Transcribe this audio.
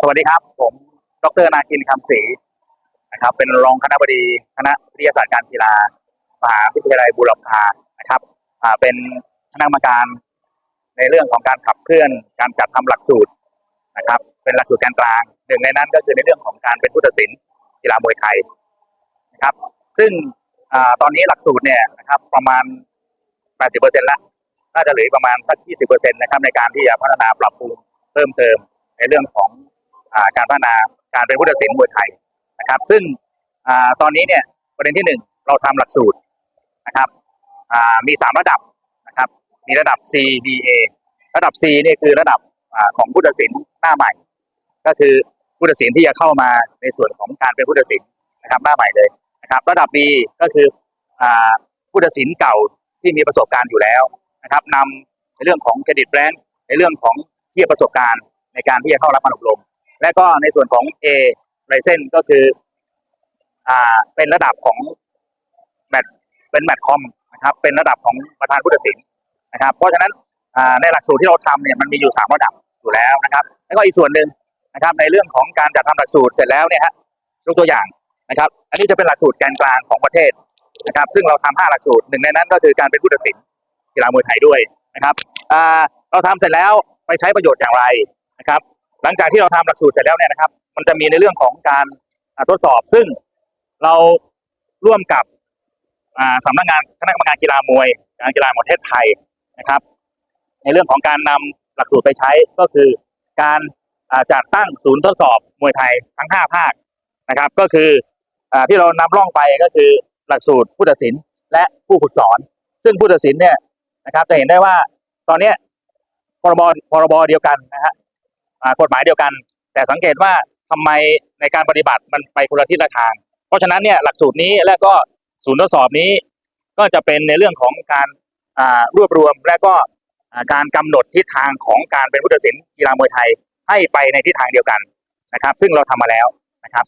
สวัสดีครับ ผมดรนาคินคำศรีนะครับ เป็นรองคณบดีคณะวิทยาศาสตร์การกีฬามหาวิทยาลัยบูรพานะครับเป็นคณะกรรมการในเรื่องของการขับเคลื่อนการจัดทำหลักสูตรนะครับ เป็นหลักสูตรการกลางหนึ่งในนั้นก็คือในเรื่องของการเป็นผู้ตัดสินกีฬามวยไทยนะครับ ซึ่งอตอนนี้หลักสูตรเนี่ยนะครับประมาณ 80%ละน่าจะเหลือประมาณสัก 20%นะครับในการที่จะพัฒนาปรับปรุงเพิ่มเติมในเรื่องของ การพัฒนาการเป็นผู้ตัดสินมวยไทยนะครับ ซึ่งอตอนนี้เนี่ยประเด็นที่หนึ่งเราทำหลักสูตรนะครับมีสามระดับนะครับมีระดับ C D A ระดับ C นี่คือระดับอของผู้ตัดสินหน้าใหม่ ก็คือผู้ตัดสินที่จะเข้ามาในส่วนของการเป็นผู้ตัดสินนะครับหน้าใหม่เลยนะครับระดับ B ก็คืออผู้ตัดสินเก่าที่มีประสบการณ์อยู่แล้วนะครับนำในเรื่องของเครดิตแบรนด์ในเรื่องของเทียบประสบการณ์ในการที่จะเข้ารับการอบรม และก็ในส่วนของ A ไลเซนก็คืออ่าเป็นระดับของแมตเป็นแมตคอมนะครับเป็นระดับของประธานผู้ตัดสินนะครับ เพราะฉะนั้นอ่าในหลักสูตรที่เราทำเนี่ยมันมีอยู่สามระดับอยู่แล้วนะครับ แล้วก็อีกส่วนหนึ่งนะครับในเรื่องของการจัดทำหลักสูตรเสร็จแล้วเนี่ยฮะยกตัวอย่างนะครับ อันนี้จะเป็นหลักสูตรแกนกลางของประเทศนะครับ ซึ่งเราทำห้าหลักสูตรหนึ่งในนั้นก็คือการเป็นผู้ตัดสินกีฬามวยไทยด้วยนะครับเราทำเสร็จแล้วไปใช้ประโยชน์อย่างไรนะครับ หลังจากที่เราทำหลักสูตรเสร็จแล้วเนี่ยนะครับ มันจะมีในเรื่องของการทดสอบ ซึ่งเราร่วมกับอ่าสำนักงานคณะกรรมการกีฬามวยการกีฬาแห่งประเทศไทยนะครับ ในเรื่องของการนำหลักสูตรไปใช้ก็คือการจัดตั้งศูนย์ทดสอบมวยไทยทั้งห้าภาคนะครับ ก็คืออที่เรานำร่องไปก็คือหลักสูตรผู้ตัดสินและผู้ฝึกสอน ซึ่งผู้ตัดสินเนี่ยนะครับจะเห็นได้ว่าตอนนี้พรบพรบเดียวกันนะฮะ กฎหมายเดียวกัน แต่สังเกตว่าทำไมในการปฏิบัติมันไปคนละทิศละทาง เพราะฉะนั้นเนี่ยหลักสูตรนี้และก็ศูนย์ทดสอบนี้ ก็จะเป็นในเรื่องของการรวบรวมและก็การกำหนดทิศทางของการเป็นผู้ตัดสินกีฬามวยไทยให้ไปในทิศทางเดียวกันนะครับ ซึ่งเราทำมาแล้วนะครับ